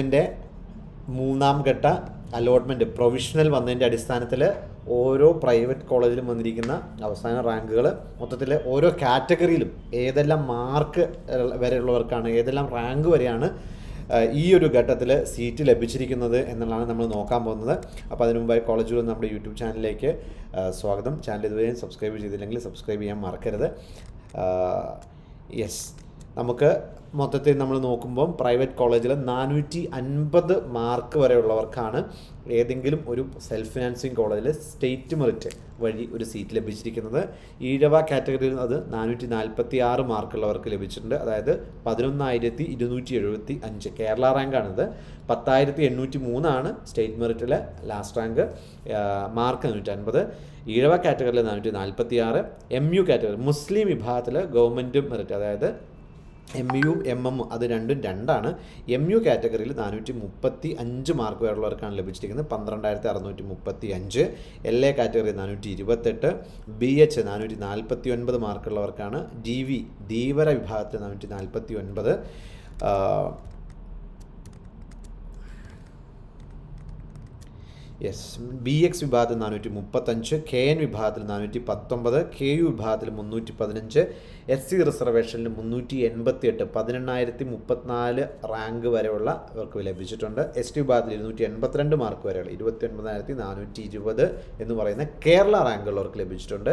ിന്റെ മൂന്നാം ഘട്ട allotment provisional വന്നതിന്റെ അടിസ്ഥാനത്തിൽ ഓരോ പ്രൈവറ്റ് കോളേജിലും വന്നിരിക്കുന്ന അവസാന റാങ്കുകൾ മൊത്തത്തിൽ ഓരോ കാറ്റഗറിയിലും ഏതെല്ലാം മാർക്ക് വരെയുള്ളവർക്കാണ് ഏതെല്ലാം റാങ്ക് വരെയാണ് ഈ ഒരു ഘട്ടത്തിൽ സീറ്റ് ലഭിച്ചിരിക്കുന്നത് എന്നുള്ളതാണ് നമ്മൾ നോക്കാൻ പോകുന്നത്. അപ്പോൾ അതിനു മുമ്പായി കോളേജുകൾ നമ്മുടെ യൂട്യൂബ് ചാനലിലേക്ക് സ്വാഗതം. ചാനൽ ഇതുവരെയും സബ്സ്ക്രൈബ് ചെയ്തില്ലെങ്കിൽ സബ്സ്ക്രൈബ് ചെയ്യാൻ മറക്കരുത്. യെസ് നമുക്ക് മൊത്തത്തിൽ നമ്മൾ നോക്കുമ്പം പ്രൈവറ്റ് കോളേജിൽ നാനൂറ്റി അൻപത് മാർക്ക് വരെയുള്ളവർക്കാണ് ഏതെങ്കിലും ഒരു സെൽഫ് ഫിനാൻസിങ് കോളേജിൽ സ്റ്റേറ്റ് മെറിറ്റ് വഴി ഒരു സീറ്റ് ലഭിച്ചിരിക്കുന്നത്. ഈഴവ കാറ്റഗറിയിൽ അത് നാനൂറ്റി നാൽപ്പത്തി ആറ് മാർക്കുള്ളവർക്ക് ലഭിച്ചിട്ടുണ്ട്. അതായത് പതിനൊന്നായിരത്തി ഇരുന്നൂറ്റി എഴുപത്തി അഞ്ച് കേരള റാങ്കാണിത് പത്തായിരത്തി എണ്ണൂറ്റി മൂന്നാണ് സ്റ്റേറ്റ് മെറിറ്റിലെ ലാസ്റ്റ് റാങ്ക് മാർക്ക് നാനൂറ്റി അൻപത് ഈഴവ കാറ്റഗറിയിൽ നാനൂറ്റി നാൽപ്പത്തി ആറ് എം യു കാറ്റഗറി മുസ്ലിം വിഭാഗത്തിൽ ഗവൺമെന്റ് മെറിറ്റ് അതായത് എം യുവും എം എമ്മും അത് രണ്ടും രണ്ടാണ്. എം യു കാറ്റഗറിയിൽ നാനൂറ്റി മുപ്പത്തി അഞ്ച് മാർക്ക് വരെയുള്ളവർക്കാണ് ലഭിച്ചിരിക്കുന്നത്. പന്ത്രണ്ടായിരത്തി അറുന്നൂറ്റി മുപ്പത്തി അഞ്ച് എൽ എ കാറ്റഗറി നാനൂറ്റി ഇരുപത്തെട്ട് ബി എച്ച് നാനൂറ്റി നാൽപ്പത്തി ഒൻപത് മാർക്കുള്ളവർക്കാണ്. ഡി വി ധീവര വിഭാഗത്തിൽ നാനൂറ്റി നാൽപ്പത്തി ഒൻപത് യെസ് ബി എക്സ് വിഭാഗത്തിൽ നാനൂറ്റി മുപ്പത്തഞ്ച് കെ എൻ വിഭാഗത്തിൽ നാനൂറ്റി പത്തൊമ്പത് കെ യു വിഭാഗത്തിൽ മുന്നൂറ്റി പതിനഞ്ച് എസ് സി റിസർവേഷനിൽ മുന്നൂറ്റി എൺപത്തി എട്ട് പതിനെണ്ണായിരത്തി മുപ്പത്തിനാല് റാങ്ക് വരെയുള്ള ഇവർക്ക് ലഭിച്ചിട്ടുണ്ട്. എസ് ടി വിഭാഗത്തിൽ ഇരുന്നൂറ്റി എൺപത്തിരണ്ട് മാർക്ക് വരെയുള്ള ഇരുപത്തി ഒൻപതിനായിരത്തി നാനൂറ്റി ഇരുപത് എന്ന് പറയുന്ന കേരള റാങ്ക് ഉള്ളവർക്ക് ലഭിച്ചിട്ടുണ്ട്.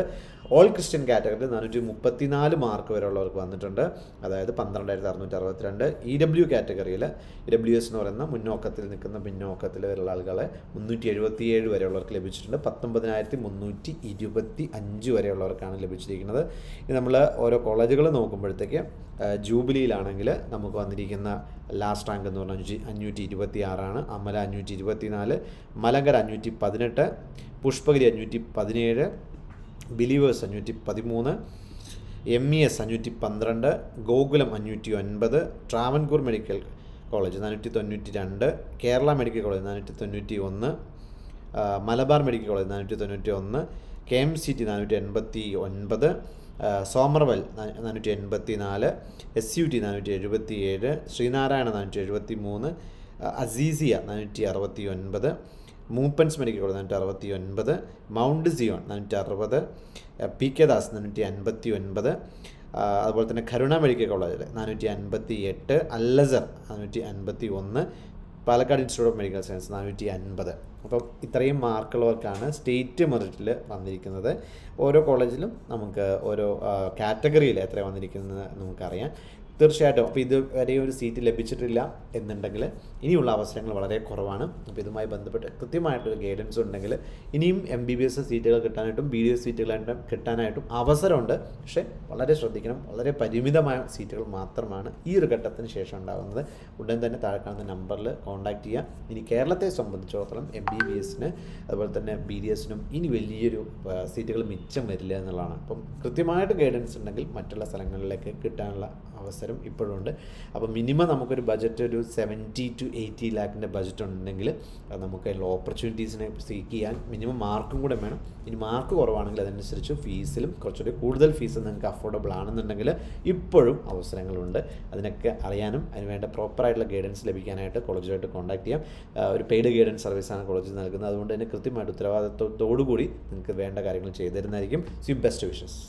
ഓൾ ക്രിസ്ത്യൻ കാറ്റഗറിയിൽ നാനൂറ്റി മുപ്പത്തിനാല് മാർക്ക് വരെയുള്ളവർക്ക് വന്നിട്ടുണ്ട്. അതായത് പന്ത്രണ്ടായിരത്തി അറുന്നൂറ്റി അറുപത്തിരണ്ട് ഇ ഡബ്ല്യു കാറ്റഗറിയിൽ ഇ ഡബ്ല്യു എസ് എന്ന് പറയുന്ന മുന്നോക്കത്തിൽ നിൽക്കുന്ന പിന്നോക്കത്തിൽ വരുള്ള ആളുകളെ മുന്നൂറ്റി എഴുപത്തിയേഴ് വരെയുള്ളവർക്ക് ലഭിച്ചിട്ടുണ്ട്. പത്തൊമ്പതിനായിരത്തി മുന്നൂറ്റി ഇരുപത്തി അഞ്ച് വരെയുള്ളവർക്കാണ് ലഭിച്ചിരിക്കുന്നത്. ഇനി നമ്മൾ ഓരോ കോളേജുകൾ നോക്കുമ്പോഴത്തേക്ക് ജൂബിലിയിലാണെങ്കിൽ നമുക്ക് വന്നിരിക്കുന്ന ലാസ്റ്റ് റാങ്ക് എന്ന് പറഞ്ഞാൽ അഞ്ഞൂറ്റി അഞ്ഞൂറ്റി ഇരുപത്തി ആറാണ് അമല അഞ്ഞൂറ്റി ഇരുപത്തി നാല് മലങ്കര അഞ്ഞൂറ്റി പതിനെട്ട് പുഷ്പഗിരി അഞ്ഞൂറ്റി പതിനേഴ് ബിലീവേഴ്സ് അഞ്ഞൂറ്റി പതിമൂന്ന് എം ഇ എസ് അഞ്ഞൂറ്റി പന്ത്രണ്ട് ഗോകുലം അഞ്ഞൂറ്റി ഒൻപത് ട്രാവൻകൂർ മെഡിക്കൽ കോളേജ് നാനൂറ്റി തൊണ്ണൂറ്റി രണ്ട് കേരള മെഡിക്കൽ കോളേജ് നാനൂറ്റി തൊണ്ണൂറ്റി ഒന്ന് മലബാർ മെഡിക്കൽ കോളേജ് നാനൂറ്റി തൊണ്ണൂറ്റി ഒന്ന് കെ എം സി ടി നാനൂറ്റി എൺപത്തി ഒൻപത് സോമർവൽ നാനൂറ്റി എൺപത്തി നാല് എസ് യു ടി നാനൂറ്റി എഴുപത്തി ഏഴ് ശ്രീനാരായണ നാനൂറ്റി എഴുപത്തി മൂന്ന് അസീസിയ നാനൂറ്റി അറുപത്തി ഒൻപത് മൂപ്പൻസ് മെഡിക്കൽ കോളേജ് നാനൂറ്റി അറുപത്തി ഒൻപത് മൗണ്ട് സിയോൺ നാനൂറ്റി അറുപത് പി കെ ദാസ് നാനൂറ്റി അൻപത്തി ഒൻപത് അതുപോലെ തന്നെ കരുണ മെഡിക്കൽ കോളേജ് നാനൂറ്റി അൻപത്തി എട്ട് അല്ലസർ നാനൂറ്റി അൻപത്തി ഒന്ന് Palakkad institute of medical science നാനൂറ്റി അൻപത് അപ്പം ഇത്രയും മാർക്കുള്ളവർക്കാണ് സ്റ്റേറ്റ് മെറിറ്റിൽ വന്നിരിക്കുന്നത്. ഓരോ കോളേജിലും നമുക്ക് ഓരോ കാറ്റഗറിയിൽ എത്ര വന്നിരിക്കുന്നത് നമുക്കറിയാം. തീർച്ചയായിട്ടും. അപ്പോൾ ഇതുവരെ ഒരു സീറ്റ് ലഭിച്ചിട്ടില്ല എന്നുണ്ടെങ്കിൽ ഇനിയുള്ള അവസരങ്ങൾ വളരെ കുറവാണ്. അപ്പോൾ ഇതുമായി ബന്ധപ്പെട്ട് കൃത്യമായിട്ടൊരു ഗൈഡൻസ് ഉണ്ടെങ്കിൽ ഇനിയും എം ബി ബി എസ് സീറ്റുകൾ കിട്ടാനായിട്ടും ബി ഡി എസ് സീറ്റുകളായിട്ടും കിട്ടാനായിട്ടും അവസരമുണ്ട്. പക്ഷേ വളരെ ശ്രദ്ധിക്കണം. വളരെ പരിമിതമായ സീറ്റുകൾ മാത്രമാണ് ഈ ഒരു ഘട്ടത്തിന് ശേഷം ഉണ്ടാകുന്നത്. ഉടൻ തന്നെ താഴെ കാണുന്ന നമ്പറിൽ കോൺടാക്റ്റ് ചെയ്യാം ഇനി കേരളത്തെ സംബന്ധിച്ചിടത്തോളം എം ബി ബി എസിന് അതുപോലെ തന്നെ ബി ഡി എസിനും ഇനി വലിയൊരു സീറ്റുകൾ മിച്ചം വരില്ല എന്നുള്ളതാണ്. അപ്പം കൃത്യമായിട്ട് ഗൈഡൻസ് ഉണ്ടെങ്കിൽ മറ്റുള്ള സ്ഥലങ്ങളിലേക്ക് കിട്ടാനുള്ള അവസരം ഇപ്പോഴുണ്ട്. അപ്പോൾ മിനിമം നമുക്കൊരു ബജറ്റ് ഒരു സെവന്റി ടു എയ്റ്റി ലാക്കിന്റെ ബജറ്റ് ഉണ്ടെങ്കിൽ നമുക്ക് അതിലുള്ള ഓപ്പർച്യൂണിറ്റീസിനെ സീക്ക് ചെയ്യാൻ മിനിമം മാർക്കും കൂടെ വേണം. ഇനി മാർക്ക് കുറവാണെങ്കിൽ അതനുസരിച്ച് ഫീസിലും കുറച്ചുകൂടി കൂടുതൽ ഫീസ് നിങ്ങൾക്ക് അഫോർഡബിൾ ആണെന്നുണ്ടെങ്കിൽ ഇപ്പോഴും അവസരങ്ങളുണ്ട്. അതിനൊക്കെ അറിയാനും അതിനുവേണ്ട പ്രോപ്പറായിട്ടുള്ള ഗൈഡൻസ് ലഭിക്കാനായിട്ട് കോളേജുമായിട്ട് കോൺടാക്ട് ചെയ്യാം. ഒരു പെയ്ഡ് ഗൈഡൻസ് സർവീസാണ് കോളേജിൽ നൽകുന്നത്. അതുകൊണ്ട് തന്നെ കൃത്യമായിട്ട് ഉത്തരവാദിത്വത്തോടു കൂടി നിങ്ങൾക്ക് വേണ്ട കാര്യങ്ങൾ ചെയ്തു തരുന്നതായിരിക്കും. C best wishes